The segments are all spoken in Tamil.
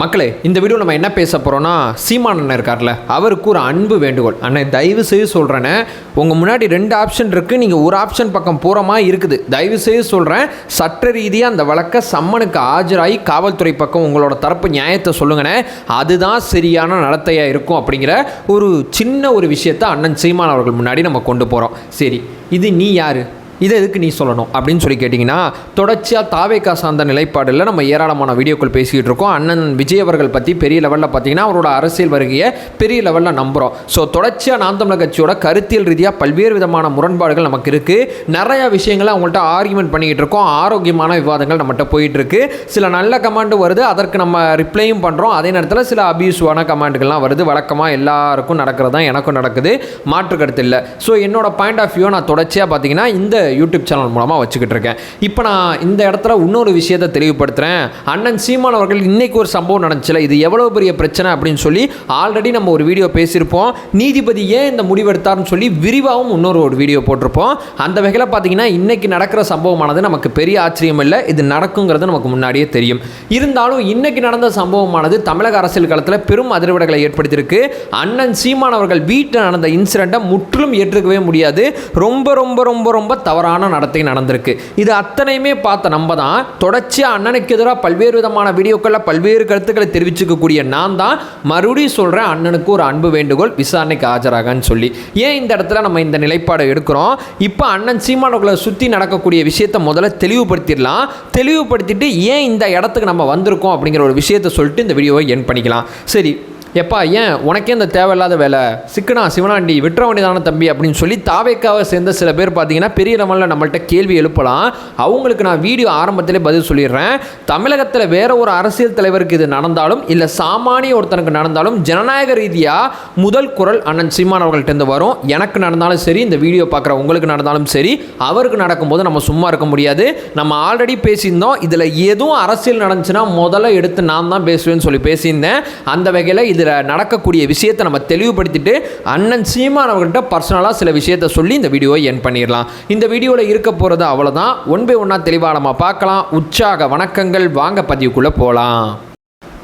மக்களே இந்த வீடியோ நம்ம என்ன பேச போகிறோம்னா சீமான் அண்ணன் இருக்கார்ல அவருக்கு ஒரு அன்பு வேண்டுகோள். அண்ணன் தயவு செய்து சொல்கிறேனே உங்கள் முன்னாடி ரெண்டு ஆப்ஷன் இருக்குது நீங்கள் ஒரு ஆப்ஷன் பக்கம் போகிற மாதிரி இருக்குது. தயவு செய்து சொல்கிறேன் சட்ட ரீதியாக அந்த வழக்கை சம்மனுக்கு ஆஜராகி காவல்துறை பக்கம் உங்களோட தரப்பு நியாயத்தை சொல்லுங்கண்ணே. அதுதான் சரியான நடத்தையாக இருக்கும் அப்படிங்கிற ஒரு சின்ன ஒரு விஷயத்தை அண்ணன் சீமான் அவர்கள் முன்னாடி நம்ம கொண்டு போகிறோம் சரி இது நீ யார்? இதை எதுக்கு நீ சொல்லணும்? அப்படின்னு சொல்லி கேட்டிங்கன்னா தொடர்ச்சியாக தாவேக்கா சார்ந்த நிலைப்பாடில் நம்ம ஏராளமான வீடியோக்கள் பேசிக்கிட்டு இருக்கோம். அண்ணன் விஜய் அவர்கள் பற்றி பெரிய லெவலில் பார்த்தீங்கன்னா அவரோட அரசியல் வருகையை பெரிய லெவலில் நம்புகிறோம் ஸோ தொடர்ச்சியாக நாம் தமிழர் கட்சியோட கருத்தியல் ரீதியாக பல்வேறு விதமான முரண்பாடுகள் நமக்கு இருக்குது நிறையா விஷயங்களை அவங்கள்ட்ட ஆர்குமெண்ட் பண்ணிக்கிட்டு இருக்கோம். ஆரோக்கியமான விவாதங்கள் நம்மகிட்ட போயிட்டுருக்கு சில நல்ல கமாண்டு வருது. அதற்கு நம்ம ரிப்ளையும் பண்ணுறோம் அதே நேரத்தில் சில அபியூஸ்வான கமாண்டுகள்லாம் வருது. வழக்கமாக எல்லாருக்கும் நடக்கிறது தான் எனக்கும் நடக்குது. மாற்று கருத்து இல்லை. ஸோ என்னோட பாயிண்ட் ஆஃப் வியூ நான் தொடர்ச்சியாக பார்த்தீங்கன்னா இந்த யூடியூப் சேனல் மூலமாக வச்சுக்கிட்டு இருக்கேன். இப்போ நான் இந்த இடத்துல இன்னொரு விஷயத்தை தெளிவுபடுத்துகிறேன் அண்ணன் சீமான் அவர்கள் இன்னைக்கு ஒரு சம்பவம் நடந்துச்சுல இது எவ்வளோ பெரிய பிரச்சனை அப்படின்னு சொல்லி ஆல்ரெடி நம்ம ஒரு வீடியோ பேசியிருப்போம். நீதிபதி ஏன் இந்த முடிவெடுத்தார்னு சொல்லி விரிவாகவும் இன்னொரு ஒரு வீடியோ போட்டிருப்போம். அந்த வகையில் பார்த்தீங்கன்னா இன்றைக்கி நடக்கிற சம்பவமானது நமக்கு பெரிய ஆச்சரியம் இல்லை இது நடக்குங்கிறது நமக்கு முன்னாடியே தெரியும். இருந்தாலும் இன்னைக்கு நடந்த சம்பவமானது தமிழக அரசியல் காலத்தில் பெரும் அதிர்வடைகளை ஏற்படுத்தியிருக்கு. அண்ணன் சீமான் அவர்கள் வீட்டில் நடந்த இன்சிடெண்ட்டை முற்றிலும் ஏற்றுக்கவே முடியாது. ரொம்ப ரொம்ப ரொம்ப ரொம்ப தவறான நடத்தை நடந்திருக்கு. இது அத்தனையுமே பார்த்த நம்ம தான் தொடர்ச்சியாக அண்ணனுக்கு எதிராக பல்வேறு விதமான வீடியோக்களில் பல்வேறு கருத்துக்களை தெரிவிச்சுக்கக்கூடிய நான் தான் மறுபடியும் சொல்கிறேன் அண்ணனுக்கு ஒரு அன்பு வேண்டுகோள் விசாரணைக்கு ஆஜராகன்னு சொல்லி. ஏன் இந்த இடத்துல நம்ம இந்த நிலைப்பாடை எடுக்கிறோம்? இப்போ அண்ணன் சீமானவர்களை சுற்றி நடக்கக்கூடிய விஷயத்தை முதல்ல தெளிவுபடுத்திடலாம். தெளிவுபடுத்திட்டு ஏன் இந்த இடத்துக்கு நம்ம வந்திருக்கோம் அப்படிங்கிற ஒரு விஷயத்தை சொல்லிட்டு இந்த வீடியோவை என் பண்ணிக்கலாம். சரி எப்பா ஏன் உனக்கே இந்த தேவையில்லாத வேலை? சிக்கனா சிவனாண்டி விட்டுற வேண்டியதான தம்பி அப்படின்னு சொல்லி தாவேக்காவை சேர்ந்த சில பேர் பார்த்தீங்கன்னா பெரிய லெவலில் நம்மள்ட்ட கேள்வி எழுப்பலாம். அவங்களுக்கு நான் வீடியோ ஆரம்பத்திலே பதில் சொல்லிடுறேன். தமிழகத்தில் வேற ஒரு அரசியல் தலைவருக்கு இது நடந்தாலும் இல்லை சாமானிய ஒருத்தனுக்கு நடந்தாலும் ஜனநாயக ரீதியாக முதல் குரல் அண்ணன் சீமான் அவர்கள்ட்டேருந்து வரும். எனக்கு நடந்தாலும் சரி இந்த வீடியோ பார்க்குற உங்களுக்கு நடந்தாலும் சரி அவருக்கு நடக்கும்போது நம்ம சும்மா இருக்க முடியாது. நம்ம ஆல்ரெடி பேசியிருந்தோம். இதில் எதுவும் அரசியல் நடந்துச்சுன்னா முதல்ல எடுத்து நான் தான் பேசுவேன்னு சொல்லி பேசியிருந்தேன். அந்த வகையில் இது இதில் நடக்கக்கூடிய விஷயத்தை நம்ம தெளிவுபடுத்திட்டு அண்ணன் சீமான் அவர்கள்ட்ட பர்சனலாக சில விஷயத்தை சொல்லி இந்த வீடியோவை என் பண்ணிடலாம். இந்த வீடியோவில் இருக்க போகிறது அவ்வளோதான் ஒன் பை ஒன்றா தெளிவாக நம்ம பார்க்கலாம். உற்சாக வணக்கங்கள். வாங்க பதிவுக்குள்ளே போகலாம்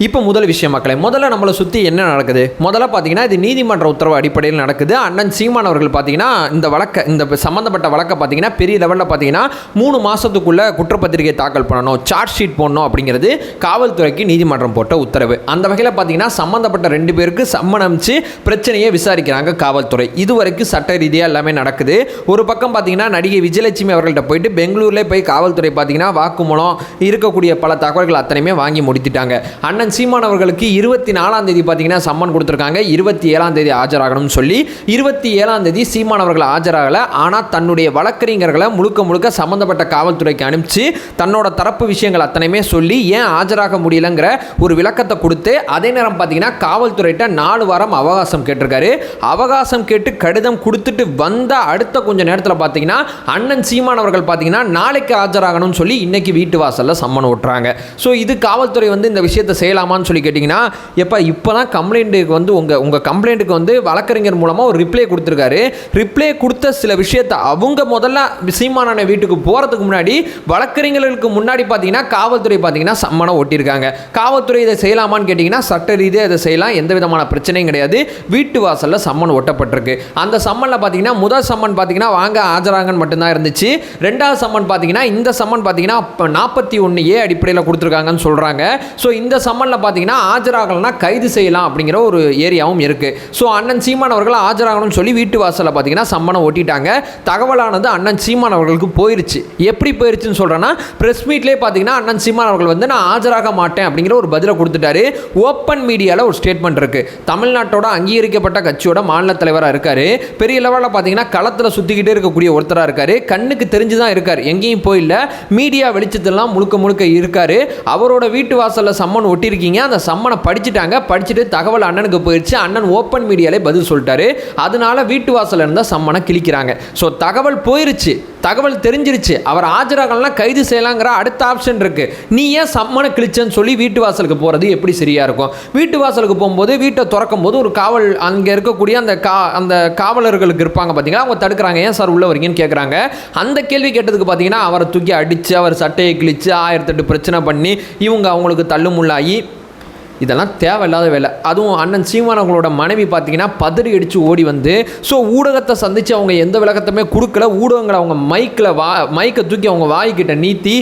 இப்போ முதல் விஷயம் மக்களை முதல்ல நம்மளை சுற்றி என்ன நடக்குது? முதல்ல பார்த்தீங்கன்னா இது நீதிமன்ற உத்தரவு அடிப்படையில் நடக்குது. அண்ணன் சீமான் அவர்கள் பார்த்தீங்கன்னா இந்த வழக்கை இந்த சம்மந்தப்பட்ட வழக்கை பார்த்தீங்கன்னா பெரிய லெவலில் பார்த்தீங்கன்னா மூணு மாதத்துக்குள்ளே குற்றப்பத்திரிகை தாக்கல் பண்ணணும் சார்ஜ் ஷீட் போடணும் அப்படிங்கிறது காவல்துறைக்கு நீதிமன்றம் போட்ட உத்தரவு. அந்த வகையில் பார்த்தீங்கன்னா சம்மந்தப்பட்ட ரெண்டு பேருக்கு சம்மன் பிரச்சனையை விசாரிக்கிறாங்க காவல்துறை. இதுவரைக்கும் சட்ட ரீதியாக எல்லாமே நடக்குது. ஒரு பக்கம் பார்த்தீங்கன்னா நடிகை விஜயலட்சுமி அவர்கள்ட்ட போயிட்டு பெங்களூர்லேயே போய் காவல்துறை பார்த்தீங்கன்னா வாக்குமூலம் இருக்கக்கூடிய பல தகவல்கள் அத்தனையுமே வாங்கி முடித்துட்டாங்க. அண்ணன் சீமான் அவர்களுக்கு இருபத்தி நாலாம் தேதி பார்த்தீங்கன்னா சம்மன் கொடுத்துருக்காங்க. இருபத்தி ஏழாம் தேதி ஆஜராகணும்னு சொல்லி இருபத்தி ஏழாம் தேதி சீமான் அவர்கள் ஆஜராகலை. ஆனால் தன்னுடைய வழக்கறிஞர்களை முழுக்க முழுக்க சம்மந்தப்பட்ட காவல்துறைக்கு அனுப்பிச்சு தன்னோட தரப்பு விஷயங்கள் அத்தனையுமே சொல்லி ஏன் ஆஜராக முடியலங்கிற ஒரு விளக்கத்தை கொடுத்து அதே நேரம் பார்த்தீங்கன்னா காவல்துறையிட்ட நாலு வாரம் அவகாசம் கேட்டிருக்காரு. அவகாசம் கேட்டு கடிதம் கொடுத்துட்டு வந்த அடுத்த கொஞ்ச நேரத்தில் பார்த்தீங்கன்னா அண்ணன் சீமான் அவர்கள் பார்த்தீங்கன்னா நாளைக்கு ஆஜராகணும்னு சொல்லி இன்னைக்கு வீட்டு வாசலில் சம்மன் ஓட்டுறாங்க. ஸோ இது காவல்துறை வந்து இந்த விஷயத்தை கேட்கலாமான்னு சொல்லி கேட்டிங்கன்னா எப்போ இப்போலாம் தான் கம்ப்ளைண்ட்டுக்கு வந்து உங்கள் உங்கள் கம்ப்ளைண்ட்டுக்கு வந்து வழக்கறிஞர் மூலமாக ஒரு ரிப்ளை கொடுத்துருக்காரு. ரிப்ளை கொடுத்த சில விஷயத்தை அவங்க முதல்ல சீமானான வீட்டுக்கு போகிறதுக்கு முன்னாடி வழக்கறிஞர்களுக்கு முன்னாடி பார்த்தீங்கன்னா காவல்துறை பார்த்தீங்கன்னா சம்மனை ஒட்டியிருக்காங்க. காவல்துறை இதை செய்யலாமான்னு கேட்டிங்கன்னா சட்ட ரீதியாக இதை செய்யலாம். எந்த விதமான பிரச்சனையும் கிடையாது. வீட்டு வாசலில் சம்மன் ஒட்டப்பட்டிருக்கு. அந்த சம்மனில் பார்த்தீங்கன்னா முதல் சம்மன் பார்த்தீங்கன்னா வாங்க ஆஜராங்கன்னு மட்டும்தான் இருந்துச்சு. ரெண்டாவது சம்மன் பார்த்தீங்கன்னா இந்த சம்மன் பார்த்தீங்கன்னா நாற்பத்தி ஒன்று ஏ அடிப்படையில் கொடுத்துருக்காங்கன்னு சொல்கிறாங்க ஸோ இந்த சம்மன் சம்மனில் பார்த்தீங்கன்னா ஆஜராகலைன்னா கைது செய்யலாம் அப்படிங்கிற ஒரு ஏரியாவும் இருக்குது ஸோ அண்ணன் சீமான் அவர்கள் ஆஜராகணும்னு சொல்லி வீட்டு வாசலில் பார்த்தீங்கன்னா சம்மனை ஒட்டிட்டாங்க. தகவலானது அண்ணன் சீமான் அவர்களுக்கு போயிருச்சு. எப்படி போயிருச்சுன்னு சொல்கிறேன்னா ப்ரெஸ் மீட்லேயே பார்த்தீங்கன்னா அண்ணன் சீமான் அவர்கள் வந்து நான் ஆஜராக மாட்டேன் அப்படிங்கிற ஒரு பதிலை கொடுத்துட்டாரு. ஓப்பன் மீடியாவில் ஒரு ஸ்டேட்மெண்ட் இருக்குது தமிழ்நாட்டோட அங்கீகரிக்கப்பட்ட கட்சியோட மாநில தலைவராக இருக்கார். பெரிய லெவலில் பார்த்தீங்கன்னா களத்தில் சுற்றிக்கிட்டே இருக்கக்கூடிய ஒருத்தராக இருக்கார். கண்ணுக்கு தெரிஞ்சு தான் இருக்கார். எங்கேயும் போயில்லை. மீடியா வெளிச்சத்தெல்லாம் முழுக்க முழுக்க இருக்கார். அவரோட வீட்டு வாசலில் சம்மன் ஒட்டி ஒட்டியிருக்கீங்க அந்த சம்மனை படிச்சுட்டாங்க. படிச்சுட்டு தகவல் அண்ணனுக்கு போயிடுச்சு அண்ணன் ஓப்பன் மீடியாலே பதில் சொல்லிட்டாரு. அதனால வீட்டு வாசலில் இருந்தால் சம்மனை கிழிக்கிறாங்க. ஸோ தகவல் போயிருச்சு. தகவல் தெரிஞ்சிருச்சு. அவர் ஆஜராகலாம் கைது செய்யலாங்கிற அடுத்த ஆப்ஷன் இருக்கு. நீ ஏன் சம்மனை கிழிச்சேன்னு சொல்லி வீட்டு வாசலுக்கு போகிறது எப்படி சரியா இருக்கும்? வீட்டு வாசலுக்கு போகும்போது வீட்டை திறக்கும் போது ஒரு காவல் அங்கே இருக்கக்கூடிய அந்த கா அந்த காவலர்களுக்கு இருப்பாங்க பார்த்தீங்களா அவங்க தடுக்கிறாங்க. ஏன் சார் உள்ள வரீங்கன்னு கேட்குறாங்க அந்த கேள்வி கேட்டதுக்கு பார்த்தீங்கன்னா அவரை தூக்கி அடித்து அவர் சட்டையை கிழிச்சு ஆயிரத்தெட்டு பிரச்சனை பண்ணி இவங்க அவங்களுக்கு தள்ளுமுள்ளாகி இதெல்லாம் தேவையில்லாத வேலை. அதுவும் அண்ணன் சீமான் அவங்களோட மனைவி பார்த்தீங்கன்னா பதறி அடித்து ஓடி வந்து ஸோ ஊடகத்தை சந்தித்து அவங்க எந்த விளக்கத்தையுமே கொடுக்கல. ஊடகங்களை அவங்க மைக்கில் வா மைக்கை தூக்கி அவங்க வாய்க்கிட்ட நீத்தி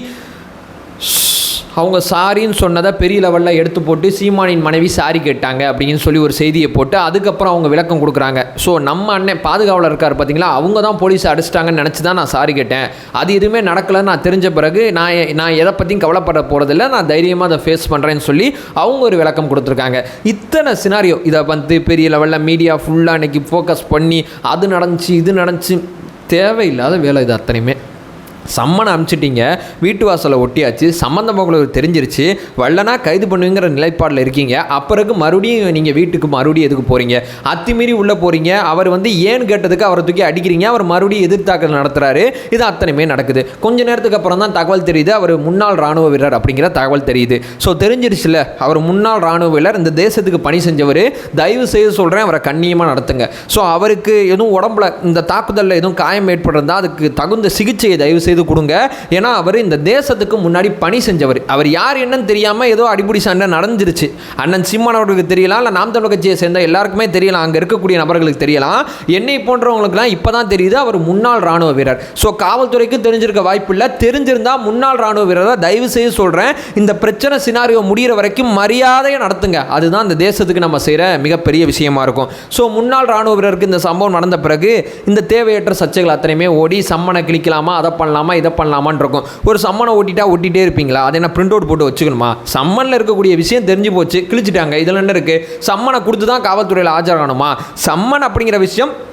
அவங்க சாரின்னு சொன்னதை பெரிய லெவலில் எடுத்து போட்டு சீமானின் மனைவி சாரி கேட்டாங்க அப்படின்னு சொல்லி ஒரு செய்தியை போட்டு அதுக்கப்புறம் அவங்க விளக்கம் கொடுக்குறாங்க. ஸோ நம்ம அண்ணன் பாதுகாவலர் இருக்கார் பார்த்தீங்களா அவங்க தான் போலீஸ் அடிச்சிட்டாங்கன்னு நினச்சி தான் நான் சாரி கேட்டேன். அது எதுவுமே நடக்கலைன்னு நான் தெரிஞ்ச பிறகு நான் நான் எதை பற்றியும் கவலைப்பட போகிறதில்ல நான் தைரியமாக அதை ஃபேஸ் பண்ணுறேன்னு சொல்லி அவங்க ஒரு விளக்கம் கொடுத்துருக்காங்க. இத்தனை சினாரியோ இதை வந்து பெரிய லெவலில் மீடியா ஃபுல்லாக இன்றைக்கி ஃபோக்கஸ் பண்ணி அது நடந்துச்சு இது நடந்துச்சு. தேவையில்லாத வேலை இது அத்தனையுமே. சம்மனை அனுப்பிச்சிட்டீங்க வீட்டு வாசலை ஒட்டியாச்சு. சம்மந்தம் உங்களுக்கு தெரிஞ்சிருச்சு. வல்லனா கைது பண்ணுங்கிற நிலைப்பாடில் இருக்கீங்க. அப்புறக்கு மறுபடியும் நீங்கள் வீட்டுக்கு மறுபடியும் எதுக்கு போகிறீங்க அத்துமீறி உள்ளே போகிறீங்க அவர் வந்து ஏன்னு கேட்டதுக்கு அவரை தூக்கி அடிக்கிறீங்க. அவர் மறுபடியும் எதிர்த்தாக்கல் நடத்துகிறாரு இது அத்தனையுமே நடக்குது. கொஞ்ச நேரத்துக்கு அப்புறம் தான் தகவல் தெரியுது. அவர் முன்னாள் ராணுவ வீரர் அப்படிங்கிற தகவல் தெரியுது. ஸோ தெரிஞ்சிருச்சுல. அவர் முன்னாள் ராணுவ வீரர் இந்த தேசத்துக்கு பணி செஞ்சவர். தயவு செய்து சொல்கிறேன் அவரை கண்ணியமாக நடத்துங்க. ஸோ அவருக்கு எதுவும் உடம்புல இந்த தாக்குதலில் எதுவும் காயம் ஏற்பட்டிருந்தா அதுக்கு தகுந்த சிகிச்சையை தயவு செய்து கொடுங்க. ஏன்னா அவர் இந்த தேசத்துக்கு முன்னாடி பணி செஞ்சவர். அவர் யார் என்னன்னு தெரியாமல் ஏதோ அடிப்படி சண்டை நடந்துருச்சு. அண்ணன் சிம்மன் அவர்களுக்கு தெரியலாம் இல்லை நாம் தமிழ் கட்சியை சேர்ந்த எல்லாருக்குமே தெரியலாம் அங்கே இருக்கக்கூடிய நபர்களுக்கு தெரியலாம் என்னை போன்றவங்களுக்குலாம் இப்போ தான் தெரியுது அவர் முன்னாள் ராணுவ வீரர். ஸோ காவல்துறைக்கு தெரிஞ்சிருக்க வாய்ப்பு இல்லை தெரிஞ்சிருந்தா முன்னாள் ராணுவ வீரரை தயவு செய்து சொல்கிறேன் இந்த பிரச்சனை சினாரியோ முடிகிற வரைக்கும் மரியாதையை நடத்துங்க. அதுதான் இந்த தேசத்துக்கு நம்ம செய்கிற மிகப்பெரிய விஷயமா இருக்கும். ஸோ முன்னாள் ராணுவ வீரருக்கு இந்த சம்பவம் நடந்த பிறகு இந்த தேவையற்ற சர்ச்சைகள் அத்தனையுமே ஓடி சம்மனை கிழிக்கலாமா? அதை பண்ணலாம்? இதை பண்ணலாமான்னு இருக்கும். ஒரு சம்மனை ஓட்டிட்டா ஓட்டிகிட்டே இருப்பீங்களா? அதை என்ன பிரிண்ட் அவுட் போட்டு வச்சுக்கணுமா? சம்மனில் இருக்கக்கூடிய விஷயம் தெரிஞ்சு போச்சு கிழிச்சிட்டாங்க இதில் என்ன இருக்குது சம்மனை கொடுத்து தான் காவல்துறையில் ஆஜராகணுமா? சம்மன் அப்படிங்கிற விஷயம்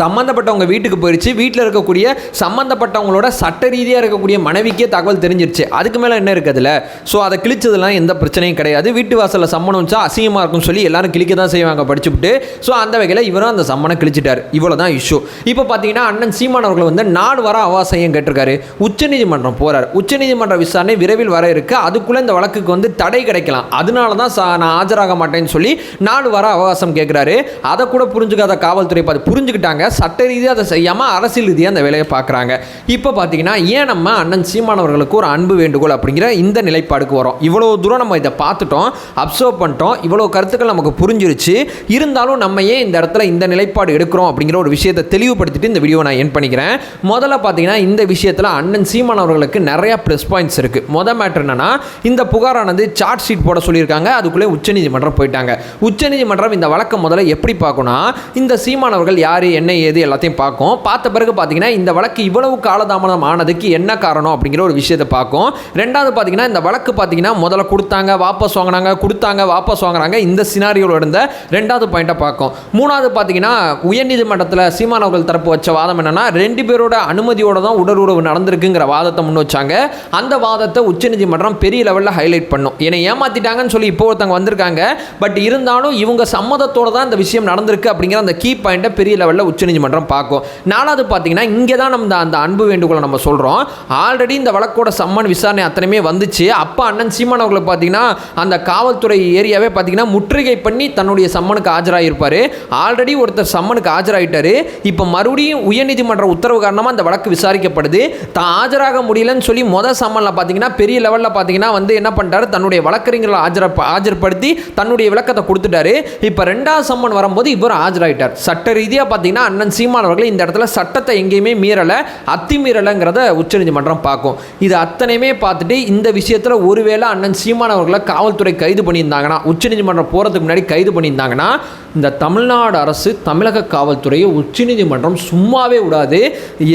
சம்மந்தப்பட்டவங்க வீட்டுக்கு போயிடுச்சு வீட்டில் இருக்கக்கூடிய சம்மந்தப்பட்டவங்களோட சட்ட ரீதியாக இருக்கக்கூடிய மனைவிக்கே தகவல் தெரிஞ்சிருச்சு. அதுக்கு மேலே என்ன இருக்குதுல ஸோ அதை கிழிச்சதுலாம் எந்த பிரச்சனையும் கிடையாது. வீட்டு வாசலில் சம்மனம் வச்சா அசிங்கமாக இருக்கும்னு சொல்லி எல்லாரும் கிழிக்க தான் செய்வாங்க படிச்சுவிட்டு ஸோ அந்த வகையில் இவரும் அந்த சம்மனை கிழிச்சிட்டார். இவ்வளோ தான் இஷ்யூ இப்போ பார்த்தீங்கன்னா அண்ணன் சீமான் அவர்கள் வந்து நாடு வர அவாசையும் கேட்டிருக்காரு. உச்சநீதிமன்றம் போகிறார் உச்சநீதிமன்ற விசாரணை விரைவில் வர இருக்கு. அதுக்குள்ளே இந்த வழக்குக்கு வந்து தடை கிடைக்கலாம். அதனால தான் சா நான் ஆஜராக மாட்டேன்னு சொல்லி நாடு வர அவகாசம் கேட்குறாரு அதை கூட புரிஞ்சுக்காத காவல்துறை பார்த்து புரிஞ்சுக்கிட்டாங்க. சட்ட ரீதியாக அதை செய்யாமல் அரசியல் ரீதியாக அந்த வேலையை பார்க்குறாங்க. இப்போ பார்த்தீங்கன்னா ஏன் நம்ம அண்ணன் சீமானவர்களுக்கு ஒரு அன்பு வேண்டுகோள் அப்படிங்கிற இந்த நிலைப்பாடுக்கு வரோம். இவ்வளோ தூரம் நம்ம இதை பார்த்துட்டோம் அப்சர்வ் பண்ணிட்டோம் இவ்வளோ கருத்துக்கள் நமக்கு புரிஞ்சிருச்சு. இருந்தாலும் நம்ம ஏன் இந்த இடத்துல இந்த நிலைப்பாடு எடுக்கிறோம் அப்படிங்கிற ஒரு விஷயத்தை தெளிவுபடுத்திட்டு இந்த வீடியோ நான் என் பண்ணிக்கிறேன். முதல்ல பார்த்தீங்கன்னா இந்த விஷயத்தில் அண்ணன் சீமான் அவர்களுக்கு ப்ளஸ் பாயிண்ட்ஸ் இருக்குது மொதல் மேட்ரு என்னன்னா இந்த புகாரானது சார்ட் ஷீட் போட சொல்லியிருக்காங்க. அதுக்குள்ளே உச்சநீதிமன்றம் போயிட்டாங்க. உச்சநீதிமன்றம் இந்த வழக்கம் முதல்ல எப்படி பார்க்கணும் இந்த சீமானவர்கள் யார் என்ன ஏது எல்லாத்தையும் பார்க்கும். பார்த்த பிறகு பார்த்தீங்கன்னா இந்த வழக்கு இவ்வளவு காலதாமதம் ஆனதுக்கு என்ன காரணம் அப்படிங்கிற ஒரு விஷயத்தை பார்க்கும். ரெண்டாவது பார்த்தீங்கன்னா இந்த வழக்கு பார்த்தீங்கன்னா முதல்ல கொடுத்தாங்க வாபஸ் வாங்கினாங்க கொடுத்தாங்க வாபஸ் வாங்குறாங்க. இந்த சினாரியோவில் இருந்த ரெண்டாவது பாயிண்ட்டை பார்க்கும். மூணாவது பார்த்தீங்கன்னா உயர்நீதிமன்றத்தில் சீமான் அவர்கள் தரப்பு வச்ச வாதம் என்னன்னா ரெண்டு பேரோட அனுமதியோட தான் உடலுறவு நடந்திருக்குங்கிற வாதத்தை முன் வச்சாங்க. அந்த வாதத்தை உச்சநீதிமன்றம் பெரிய லெவலில் ஹைலைட் பண்ணும். என்னை ஏமாத்திட்டாங்கன்னு சொல்லி இப்போ ஒருத்தவங்க வந்திருக்காங்க. பட் இருந்தாலும் இவங்க சம்மதத்தோட தான் இந்த விஷயம் நடந்திருக்கு அப்படிங்கிற அந்த கீ பாயிண்ட்டை பெரிய லெவலில் உச்சநீதிமன்றம் பார்க்கும். நாலாவது பார்த்தீங்கன்னா இங்கே தான் நம்ம அந்த அன்பு வேண்டுகோளை நம்ம சொல்கிறோம் ஆல்ரெடி இந்த வழக்கோட சம்மன் விசாரணை அத்தனையுமே வந்துச்சு. அப்போ அண்ணன் சீமான் அவர்களை பார்த்தீங்கன்னா அந்த காவல்துறை ஏரியாவே பார்த்தீங்கன்னா முற்றுகை பண்ணி தன்னுடைய சம்மனுக்கு ஆஜராகிருப்பார் ஆல்ரெடி ஒருத்தர் சம்மனுக்கு ஆஜராகிட்டார் இப்போ மறுபடியும் உயர்நீதிமன்ற உத்தரவு காரணமாக அந்த வழக்கு விசாரிக்கப்படுது. தான் ஆஜராக முடியலன்னு சொல்லி மொதல் சம்மனில் பார்த்தீங்கன்னா பெரிய லெவலில் பார்த்தீங்கன்னா வந்து என்ன பண்ணிட்டாரு தன்னுடைய வழக்கறிஞர்களை ஆஜர ஆஜர்படுத்தி தன்னுடைய விளக்கத்தை கொடுத்துட்டாரு. இப்போ ரெண்டாவது சம்மன் வரும்போது இவர் ஆஜராயிட்டார். சட்ட ரீதியாக பார்த்தீங்கன்னா அண்ணன் சீமான் அவர்கள் இந்த இடத்துல சட்டத்தை எங்கேயுமே மீறலை அத்திமீறலைங்கிறத உச்சநீதிமன்றம் பார்க்கும். இது அத்தனையுமே பார்த்துட்டு இந்த விஷயத்தில் ஒருவேளை அண்ணன் சீமான் அவர்களை காவல்துறை கைது பண்ணியிருந்தாங்கன்னா உச்சநீதிமன்றம் போகிறதுக்கு முன்னாடி கைது பண்ணியிருந்தாங்கன்னா இந்த தமிழ்நாடு அரசு தமிழக காவல்துறையை உச்சநீதிமன்றம் சும்மாவே விடாது.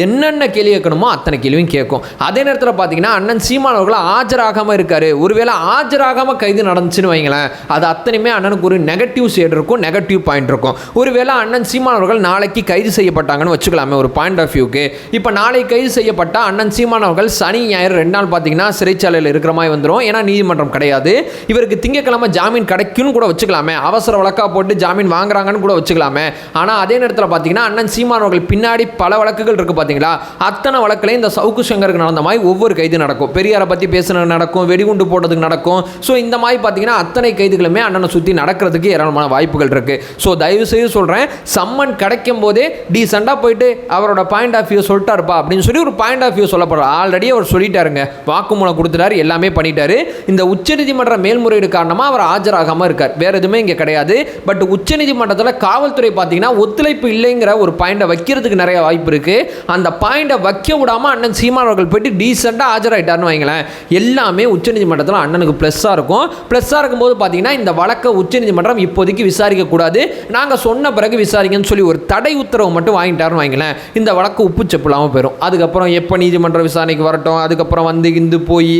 என்னென்ன கேள்வி கேட்கணுமோ அத்தனை கேள்வியும் கேட்கும். அதே நேரத்தில் பார்த்தீங்கன்னா அண்ணன் சீமான் அவர்கள் ஆஜராகாமல் இருக்காரு. ஒருவேளை ஆஜராகாமல் கைது நடந்துச்சுன்னு வைங்களேன் அது அத்தனையுமே அண்ணனுக்கு ஒரு நெகட்டிவ் சைடு இருக்கும் நெகட்டிவ் பாயிண்ட் இருக்கும். ஒருவேளை அண்ணன் சீமான் அவர்கள் நாளைக்கு கைது செய்யப்பட்டாங்கன்னு வச்சுக்கலாமே ஒரு பாயிண்ட் ஆஃப் வியூக்கு இப்போ நாளைக்கு கைது செய்யப்பட்ட அண்ணன் சீமான் அவர்கள் சனி ஞாயிறு ரெண்டு நாள் பார்த்தீங்கன்னா சிறைச்சாலையில் இருக்கிற மாதிரி வந்துடும் ஏன்னா நீதிமன்றம் கிடையாது. இவருக்கு திங்கக்கிழமை ஜாமீன் கிடைக்கும்னு கூட வச்சுக்கலாமே. அவசர வழக்கா போட்டு ஜாமீன் வாங்குறாங்கன்னு கூட வச்சுக்கலாமே. ஆனால் அதே நேரத்தில் பார்த்தீங்கன்னா அண்ணன் சீமான் அவர்கள் பின்னாடி பல வழக்குகள் இருக்குது பார்த்தீங்களா அத்தனை வழக்குலையும் இந்த சவுக்கு சங்கருக்கு நடந்த மாதிரி ஒவ்வொரு கைது நடக்கும். பெரியாரை பற்றி பேசுனது நடக்கும் வெடிகுண்டு போட்டதுக்கு நடக்கும். ஸோ இந்த மாதிரி பார்த்தீங்கன்னா அத்தனை கைதுகளுமே அண்ணனை சுற்றி நடக்கிறதுக்கு ஏராளமான வாய்ப்புகள் இருக்குது ஸோ தயவு செய்து சொல்கிறேன் சம்மன் கிடைக்கும் போதே டீசெண்டாக போயிட்டு அவரோட பாயிண்ட் ஆஃப் வியூ சொல்லிட்டாருப்பா அப்படின்னு சொல்லி ஒரு பாயிண்ட் ஆஃப் வியூ சொல்லப்படுறார். ஆல்ரெடி அவர் சொல்லிட்டாருங்க. வாக்குமூலம் கொடுத்துட்டாரு எல்லாமே பண்ணிட்டாரு. இந்த உச்சநீதிமன்ற மேல்முறையீடு காரணமாக அவர் ஆஜராகாமல் இருக்கார். வேற எதுவுமே இங்கே கிடையாது. பட் உச்சநீதிமன்றத்தில் காவல்துறை பார்த்தீங்கன்னா ஒத்துழைப்பு இல்லைங்கிற ஒரு பாயிண்டை வைக்கிறதுக்கு நிறைய வாய்ப்பு இருக்கு. அந்த பாயிண்டை வைக்க விடாமல் அண்ணன் சீமான் அவர்கள் போயிட்டு டீசெண்டாக ஆஜராயிட்டாருன்னு வைங்களேன். எல்லாமே உச்சநீதிமன்றத்தில் அண்ணனுக்கு ப்ளஸ்ஸாக இருக்கும். ப்ளஸ்ஸாக இருக்கும்போது பார்த்தீங்கன்னா இந்த வழக்கை உச்சநீதிமன்றம் இப்போதைக்கு விசாரிக்கக்கூடாது. நாங்கள் சொன்ன பிறகு விசாரிங்கன்னு சொல்லி ஒரு தடை உத்தரவு மட்டும் வாங்கிட்டாருன்னு வாங்கிக்கலாம் இந்த வழக்கு உப்பு செப்பு இல்லாமல் போயிடும் அதுக்கப்புறம் எப்போ நீதிமன்ற விசாரணைக்கு வரட்டும் அதுக்கப்புறம் வந்து இந்து போய்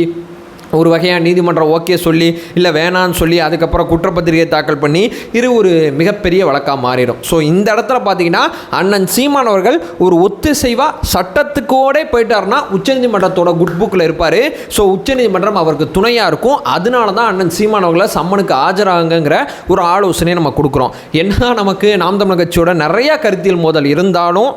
ஒரு வகையாக நீதிமன்றம் ஓகே சொல்லி இல்லை வேணான்னு சொல்லி அதுக்கப்புறம் குற்றப்பத்திரிகை தாக்கல் பண்ணி இது ஒரு மிகப்பெரிய வழக்காக மாறிடும். ஸோ இந்த இடத்துல பார்த்தீங்கன்னா அண்ணன் சீமான் அவர்கள் ஒரு ஒத்திசைவாக சட்டத்துக்கோடே போயிட்டாருன்னா உச்சநீதிமன்றத்தோட குட் புக்கில் இருப்பார். ஸோ உச்சநீதிமன்றம் அவருக்கு துணையாக இருக்கும். அதனால தான் அண்ணன் சீமான் அவர்களை சம்மனுக்கு ஆஜராகுங்கிற ஒரு ஆலோசனையை நம்ம கொடுக்குறோம். என்ன நமக்கு நாம் தமிழ் கட்சியோட நிறையா கருத்தியல் மோதல் இருந்தாலும்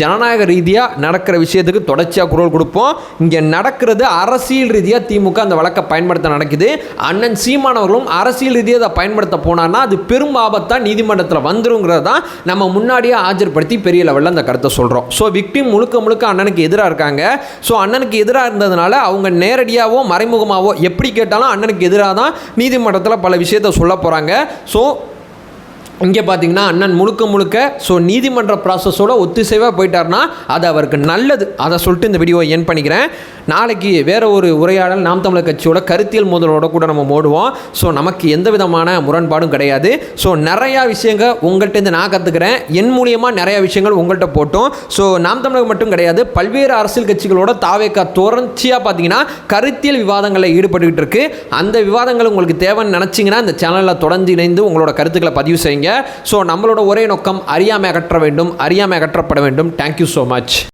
ஜனநாயக ரீதியாக நடக்கிற விஷயத்துக்கு தொடர்ச்சியாக குரல் கொடுப்போம். இங்கே நடக்கிறது அரசியல் ரீதியாக திமுக அந்த வழக்கை பயன்படுத்த நடக்குது. அண்ணன் சீமானவர்களும் அரசியல் ரீதியாக அதை பயன்படுத்த போனான்னா அது பெரும் ஆபத்தாக நீதிமன்றத்தில் வந்துருங்கிறது தான் நம்ம முன்னாடியே ஆஜர்படுத்தி பெரிய லெவலில் அந்த கருத்தை சொல்கிறோம் ஸோ விக்டிம் முழுக்க முழுக்க அண்ணனுக்கு எதிராக இருக்காங்க. ஸோ அண்ணனுக்கு எதிராக இருந்ததுனால அவங்க நேரடியாகவோ மறைமுகமாகவோ எப்படி கேட்டாலும் அண்ணனுக்கு எதிராக தான் நீதிமன்றத்தில் பல விஷயத்தை சொல்ல போகிறாங்க ஸோ இங்கே பார்த்தீங்கன்னா அண்ணன் முழுக்க முழுக்க ஸோ நீதிமன்ற ப்ராசஸோட ஒத்திசைவாக போயிட்டார்னா அது அவருக்கு நல்லது. அதை சொல்லிட்டு இந்த வீடியோவை என் பண்ணிக்கிறேன். நாளைக்கு வேற ஒரு உரையாடல் நாம் தமிழர் கட்சியோட கருத்தியல் முதலோட கூட நம்ம மோடுவோம் ஸோ நமக்கு எந்த விதமான முரண்பாடும் கிடையாது. ஸோ நிறையா விஷயங்கள் உங்கள்கிட்ட நான் கற்றுக்கிறேன் என் மூலியமாக நிறையா விஷயங்கள் உங்கள்கிட்ட போட்டோம். ஸோ நாம் தமிழர் மட்டும் கிடையாது. பல்வேறு அரசியல் கட்சிகளோட தாவேக்கா தொடர்ச்சியாக பார்த்தீங்கன்னா கருத்தியல் விவாதங்களில் ஈடுபட்டுக்கிட்டு இருக்கு. அந்த விவாதங்கள் உங்களுக்கு தேவைன்னு நினச்சிங்கன்னா இந்த சேனலில் தொடர்ந்து இணைந்து உங்களோட கருத்துக்களை பதிவு செய்யுங்க. ஸோ நம்மளோட ஒரே நோக்கம் அறியாமை அகற்ற வேண்டும். அறியாமை அகற்றப்பட வேண்டும். Thank you so much